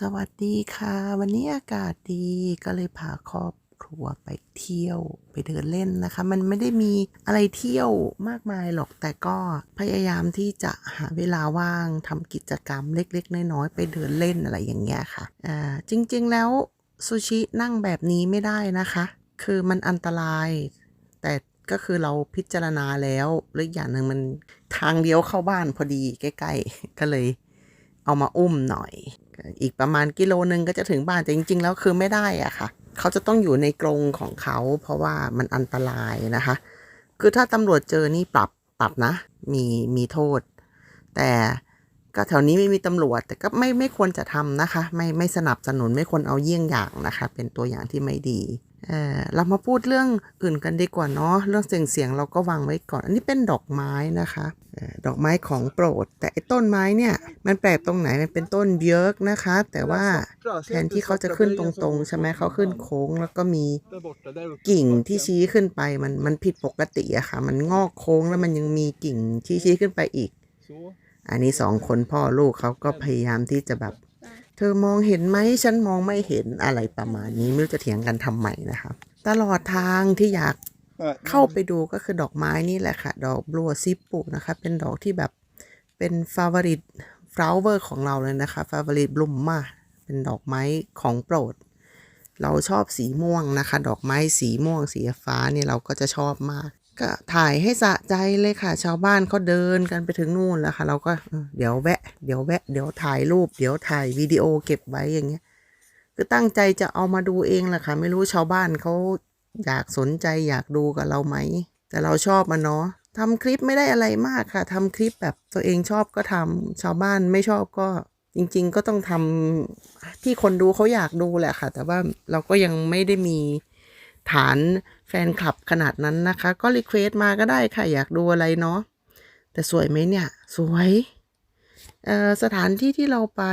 สวัสดีค่ะ วันนี้อากาศดีก็เลยพาครอบครัวไปเที่ยวไปเดินเล่นนะคะ มันไม่ได้มีอะไรเที่ยวมากมายหรอกแต่ก็พยายามที่จะหาเวลาว่างทำกิจกรรมเล็ก ๆ น้อยๆไปเดินเล่นอะไรอย่างเงี้ยค่ะอ่าจริงๆแล้วซูชินั่งแบบนี้ไม่ได้นะคะ คือมันอันตราย แต่ก็คือเราพิจารณาแล้วหรืออย่างหนึ่งมันทางเดียวเข้าบ้านพอดีใกล้ๆก็เลยเอามาอุ้มหน่อย อีกประมาณกิโลนึงก็จะถึงบ้านแต่จริง ๆ แล้วคือไม่ได้อะค่ะ เขาจะต้องอยู่ในกรงของเขา เพราะว่ามันอันตรายนะคะ คือถ้าตำรวจเจอนี่ปรับปรับนะ มีมีโทษ แต่ก็แถวนี้ไม่มีตำรวจ แต่ก็ไม่ไม่ควรจะทำนะคะ ไม่ไม่สนับสนุนไม่ควรเอาเยี่ยงอย่างนะคะ เป็นตัวอย่างที่ไม่ดี เรามาพูดเรื่องอื่นกันดีกว่าเนาะเรื่องเสียงเสียงเราก็วางไว้ก่อน อันนี้เป็นดอกไม้นะคะดอกไม้ของโปรด แต่ไอ้ต้นไม้เนี่ยมันแปลกตรงไหนมันเป็นต้นเบิร์กนะคะ แต่ว่าแทนที่เขาจะขึ้นตรงๆใช่ไหมเขาขึ้นโค้งแล้วก็มีกิ่งที่ชี้ขึ้นไปมันมันผิดปกติอะค่ะ มันงอกโค้งแล้วมันยังมีกิ่งชี้ชี้ขึ้นไปอีก อันนี้สองคนพ่อลูกเขาก็พยายามที่จะแบบ เธอมองเห็นไหมฉันมองไม่เห็นอะไรประมาณนี้ไม่รู้จะเถียงกันทำไมนะคะตลอดทางที่อยาก Nej, เข้าไปดูก็คือดอกไม้นี่แหละค่ะ ดอกบลัวซิปปุนะคะ เป็นดอกที่แบบเป็นฟา v o r ริ e ฟลาวเวอร์ของเราเลยนะคะฟา v o r ริ e บลูมมาเป็นดอกไม้ของโปรด เราชอบสีม่วงนะคะ ดอกไม้สีม่วงสีฟ้าเนี่ยเราก็จะชอบมาก ก็ถ่ายให้สะใจเลยค่ะ ชาวบ้านเขาเดินกันไปถึงนู่นแล้วค่ะ เราก็เดี๋ยวแวะ เดี๋ยวแวะ เดี๋ยวถ่ายรูป เดี๋ยวถ่ายวิดีโอเก็บไว้อย่างเงี้ยคือตั้งใจจะเอามาดูเองแหละค่ะ ไม่รู้ชาวบ้านเขาอยากสนใจอยากดูกับเราไหม แต่เราชอบมันเนาะทำคลิปไม่ได้อะไรมากค่ะทำคลิปแบบตัวเองชอบก็ทำชาวบ้านไม่ชอบก็จริง ๆ ก็ต้องทำที่คนดูเขาอยากดูแหละค่ะ แต่ว่าเราก็ยังไม่ได้มี ฐานแฟนคลับขนาดนั้นนะคะ ก็รีเควสต์มาก็ได้ค่ะ อยากดูอะไรเนาะแต่สวยไหมเนี่ย สวยสถานที่ที่เราไป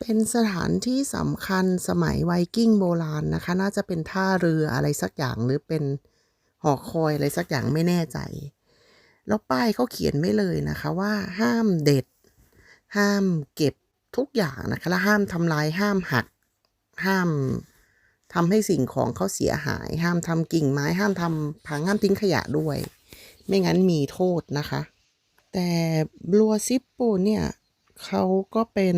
เป็นสถานที่สำคัญสมัยไวกิ้งโบราณนะคะ น่าจะเป็นท่าเรืออะไรสักอย่างหรือเป็นหอคอยอะไรสักอย่างไม่แน่ใจ แล้วป้ายเขาเขียนไว้เลยนะคะว่าห้ามเด็ด ห้ามเก็บทุกอย่างนะคะ และห้ามทำลายห้ามหัก ห้าม ทำให้สิ่งของเขาเสียหาย ห้ามทำกิ่งไม้ห้ามทำพังห้ามทิ้งขยะด้วย ไม่งั้นมีโทษนะคะ แต่บัวซิปปูเนี่ยเขาก็เป็น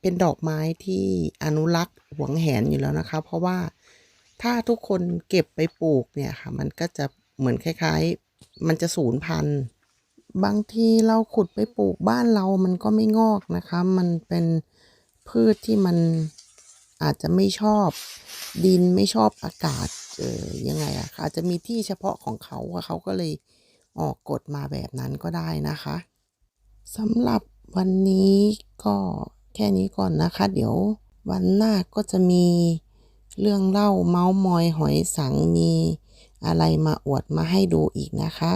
เป็นดอกไม้ที่อนุรักษ์หวงแหนอยู่แล้วนะคะ เพราะว่าถ้าทุกคนเก็บไปปลูกเนี่ยค่ะ มันก็จะเหมือนคล้ายๆ มันจะสูญพันธุ์บางทีเราขุดไปปลูกบ้านเรามันก็ไม่งอกนะคะ มันเป็นพืชที่มัน อาจจะไม่ชอบดินไม่ชอบอากาศเออยังไงอะอาจจะมีที่เฉพาะของเขาเขาก็เลยออกกฎมาแบบนั้นก็ได้นะคะสำหรับวันนี้ก็แค่นี้ก่อนนะคะ เดี๋ยววันหน้าก็จะมีเรื่องเล่าเมาส์มอยหอยสังมีอะไรมาอวดมาให้ดูอีกนะคะ